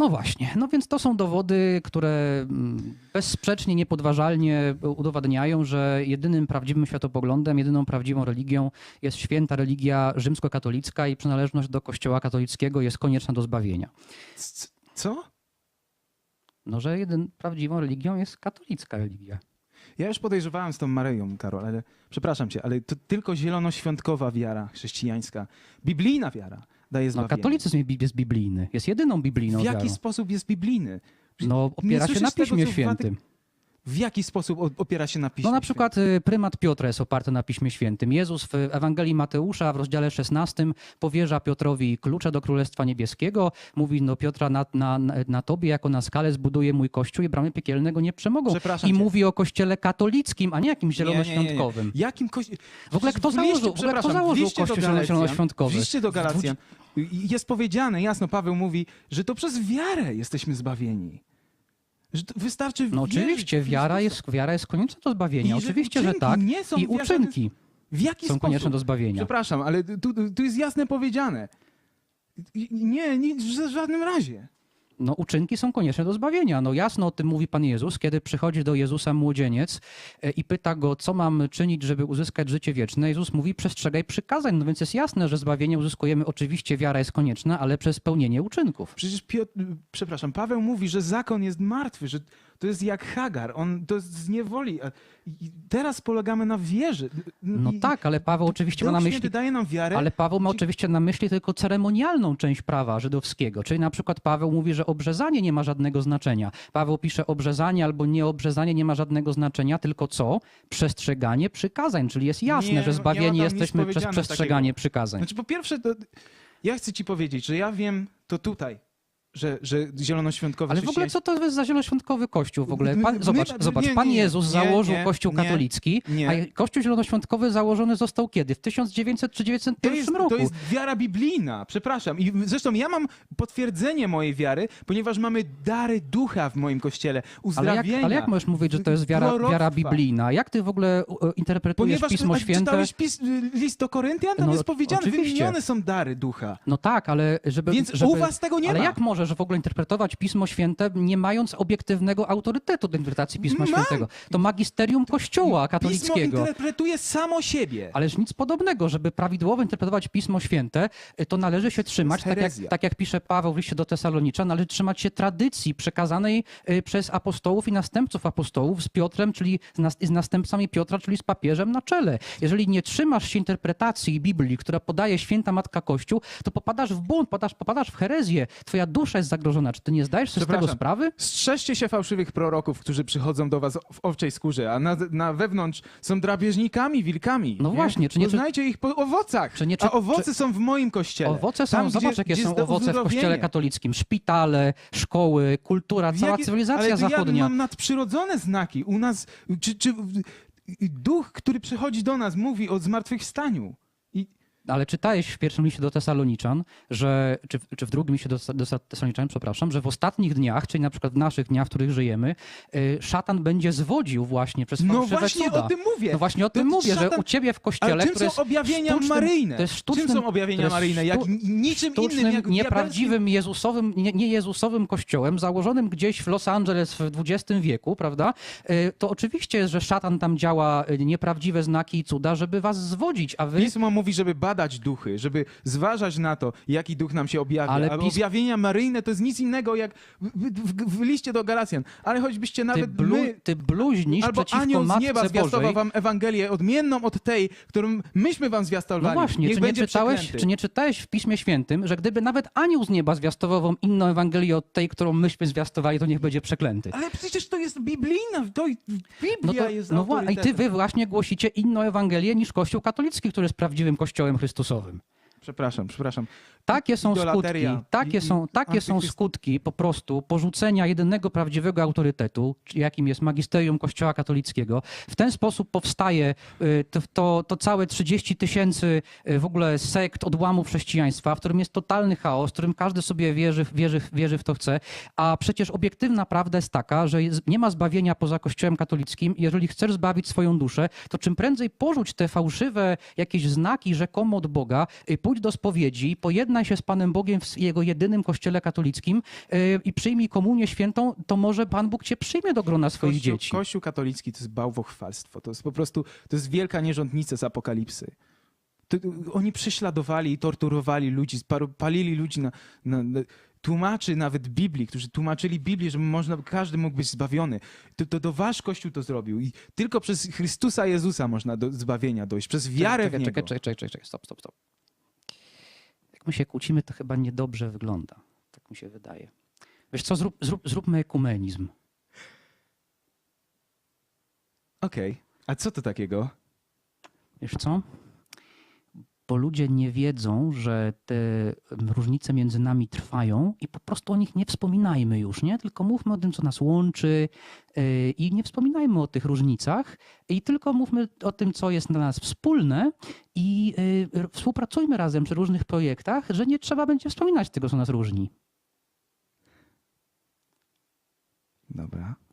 No właśnie, no więc to są dowody, które mm, bezsprzecznie, niepodważalnie udowadniają, że jedynym prawdziwym światopoglądem, jedyną prawdziwą religią jest święta religia rzymskokatolicka i przynależność do Kościoła katolickiego jest konieczna do zbawienia. Co? No, że jedyn, prawdziwą religią jest katolicka religia. Ja już podejrzewałem z tą Maryją, Karol, ale przepraszam cię, ale to tylko zielonoświątkowa wiara chrześcijańska, biblijna wiara daje No, zbawienie. katolicyzm jest biblijny, jest jedyną biblijną w jaki wiarą. sposób jest biblijny? No, opiera się na tego, Piśmie w Świętym. W jaki sposób opiera się na piśmie? No na przykład y, prymat Piotra jest oparty na Piśmie Świętym. Jezus w Ewangelii Mateusza w rozdziale 16 powierza Piotrowi klucze do Królestwa Niebieskiego. Mówi, no Piotra, na, na, na tobie jako na skalę zbuduję mój kościół i bramy piekielnego nie przemogą. I cię. mówi o kościele katolickim, a nie jakimś Nie, nie, nie, nie. zielonoświątkowym. Jakim kości... W ogóle kto założył- w ogóle kto założył Kościół zielonoświątkowy? W liście do Galacjan jest powiedziane, jasno, Paweł mówi, że to przez wiarę jesteśmy zbawieni. Że to wystarczy No wierzyć oczywiście, w wiara Chrystusa. jest, wiara jest konieczna do zbawienia. I że Oczywiście, że uczynki tak. nie są I uczynki W jaki są sposób? konieczne do zbawienia. Przepraszam, ale tu, tu jest jasne powiedziane. Nie, nie, w żadnym razie. No, uczynki są konieczne do zbawienia. No jasno o tym mówi Pan Jezus, kiedy przychodzi do Jezusa młodzieniec e, i pyta go, co mam czynić, żeby uzyskać życie wieczne. Jezus mówi, przestrzegaj przykazań. No więc jest jasne, że zbawienie uzyskujemy, oczywiście wiara jest konieczna, ale przez spełnienie uczynków. Przecież Piotr, przepraszam, Paweł mówi, że zakon jest martwy, że to jest jak Hagar, on to jest z niewoli. I teraz polegamy na wierze. No I- tak, ale Paweł oczywiście ma na myśli... daje nam wiarę. Ale Paweł ma Ci- oczywiście na myśli tylko ceremonialną część prawa żydowskiego. Czyli na przykład Paweł mówi, że obrzezanie nie ma żadnego znaczenia. Paweł pisze obrzezanie albo nieobrzezanie nie ma żadnego znaczenia, tylko co? Przestrzeganie przykazań. Czyli jest jasne, Nie, że ma zbawieni jesteśmy przez przestrzeganie przykazań. Znaczy, po pierwsze, to ja chcę ci powiedzieć, że ja wiem to tutaj, że, że zielonoświątkowe Ale w ogóle co to jest za zielonoświątkowy kościół w ogóle? Pan, zobacz, my- zobacz nie, Pan Jezus nie, założył nie, kościół katolicki, a kościół zielonoświątkowy założony został kiedy? W 1900 czy To 1901 jest, roku. to jest wiara biblijna, przepraszam. I zresztą ja mam potwierdzenie mojej wiary, ponieważ mamy dary ducha w moim kościele, Ale uzdrawienia. jak, ale jak możesz mówić, że to jest wiara, wiara biblijna? Jak ty w ogóle interpretujesz Ponieważ Pismo Święte? czytałeś pis, list do Koryntian, tam No, jest powiedziane, oczywiście. wymienione są dary ducha. No tak, ale żeby... Więc żeby... u was tego nie ale ma. jak możesz w ogóle interpretować Pismo Święte, nie mając obiektywnego autorytetu do interpretacji Pisma Mam. Świętego? To magisterium Kościoła Pismo katolickiego. interpretuje samo siebie. Ależ nic podobnego, żeby prawidłowo interpretować Pismo Święte, y, to należy się trzymać, tak jak, tak jak pisze Paweł w liście do Tesaloniczan, należy trzymać się tradycji przekazanej y, przez apostołów i następców apostołów z Piotrem, czyli z następcami Piotra, czyli z papieżem na czele. Jeżeli nie trzymasz się interpretacji Biblii, która podaje święta Matka Kościół, to popadasz w błąd, popadasz, popadasz w herezję. Twoja dusza jest zagrożona. Czy ty nie zdajesz sobie z tego sprawy? Strzeżcie się fałszywych proroków, którzy przychodzą do was w owczej skórze, a na, na wewnątrz są drapieżnikami, wilkami. No nie? właśnie, czy nie- czy- Poznajcie ich po owocach. Czy nie- czy- a owoce czy- są w moim kościele. Owoce są, Tam, zobacz gdzie- jakie gdzie są owoce w kościele katolickim. Szpitale, szkoły, kultura, cała Jakie- cywilizacja ale zachodnia. Ja mam nadprzyrodzone znaki. U nas, czy, czy duch, który przychodzi do nas, mówi o zmartwychwstaniu. Ale czytałeś w pierwszym liście do Tesaloniczan, że, czy, w- czy w drugim liście do, do Tesaloniczan, przepraszam, że w ostatnich dniach, czyli na przykład w naszych dniach, w których żyjemy, y, szatan będzie zwodził właśnie przez no fałszywe właśnie cuda. o tym mówię. No właśnie o To tym mówię, że szatan- u ciebie w kościele, Ale czym są objawienia sztucznym- maryjne? To jest sztucznym, czym są to objawienia maryjne? Jak niczym innym, jak nieprawdziwym Jezusowym, nie, nie Jezusowym kościołem, założonym gdzieś w Los Angeles w XX wieku, prawda? Y, To oczywiście jest, że szatan tam działa y, nieprawdziwe znaki i cuda, żeby was zwodzić, a wy... Pismo mówi, żeby badać duchy, żeby zważać na to, jaki duch nam się objawia. Ale pis- objawienia maryjne to jest nic innego jak w, w, w liście do Galacjan. Ale choćbyście Ty, nawet blu, my, ty bluźnisz albo przeciwko anioł z Matce nieba Bożej. zwiastował wam Ewangelię odmienną od tej, którą myśmy wam No zwiastowali. właśnie, Niech czy nie, będzie czytałeś, przeklęty. czy nie czytałeś w Piśmie Świętym, że gdyby nawet anioł z nieba zwiastował wam inną Ewangelię od tej, którą myśmy zwiastowali, to niech będzie przeklęty. Ale przecież to jest biblijna, to Biblia No, to, jest no wła- i ty autorytetem. wy właśnie głosicie inną Ewangelię niż Kościół katolicki, który jest prawdziwym Kościołem Chrystusowym. Przepraszam, przepraszam. Takie są skutki, takie i- są, takie są skutki po prostu porzucenia jedynego prawdziwego autorytetu, jakim jest magisterium Kościoła katolickiego. W ten sposób powstaje y, to, to, to całe 30 tysięcy y, w ogóle sekt, odłamów chrześcijaństwa, w którym jest totalny chaos, w którym każdy sobie wierzy, wierzy, wierzy w to chce, a przecież obiektywna prawda jest taka, że nie ma zbawienia poza Kościołem katolickim. Jeżeli chcesz zbawić swoją duszę, to czym prędzej porzuć te fałszywe jakieś znaki rzekomo od Boga, y, pójdź do spowiedzi, pojednaj się z Panem Bogiem w Jego jedynym kościele katolickim y, i przyjmij komunię świętą, to może Pan Bóg cię przyjmie do grona swoich Kościół, dzieci. Kościół katolicki to jest bałwochwalstwo. To jest po prostu, to jest wielka nierządnica z apokalipsy. To, oni prześladowali i torturowali ludzi, palili ludzi na, na, na tłumaczy nawet Biblii, którzy tłumaczyli Biblię, żeby można, każdy mógł być zbawiony. To, to, to wasz Kościół to zrobił i tylko przez Chrystusa Jezusa można do zbawienia dojść, przez wiarę czekaj, w Niego. czekaj, czekaj, czekaj, czekaj, stop, stop, stop. Jak my się kłócimy, to chyba niedobrze wygląda. Tak mi się wydaje. Wiesz co, zrób, zrób, zróbmy ekumenizm. Okej, a co to takiego? Wiesz co? Bo ludzie nie wiedzą, że te em, różnice między nami trwają i po prostu o nich nie wspominajmy już, nie? Tylko mówmy o tym, co nas łączy yy, i nie wspominajmy o tych różnicach i tylko mówmy o tym, co jest dla nas wspólne i yy, współpracujmy razem przy różnych projektach, że nie trzeba będzie wspominać tego, co nas różni. Dobra.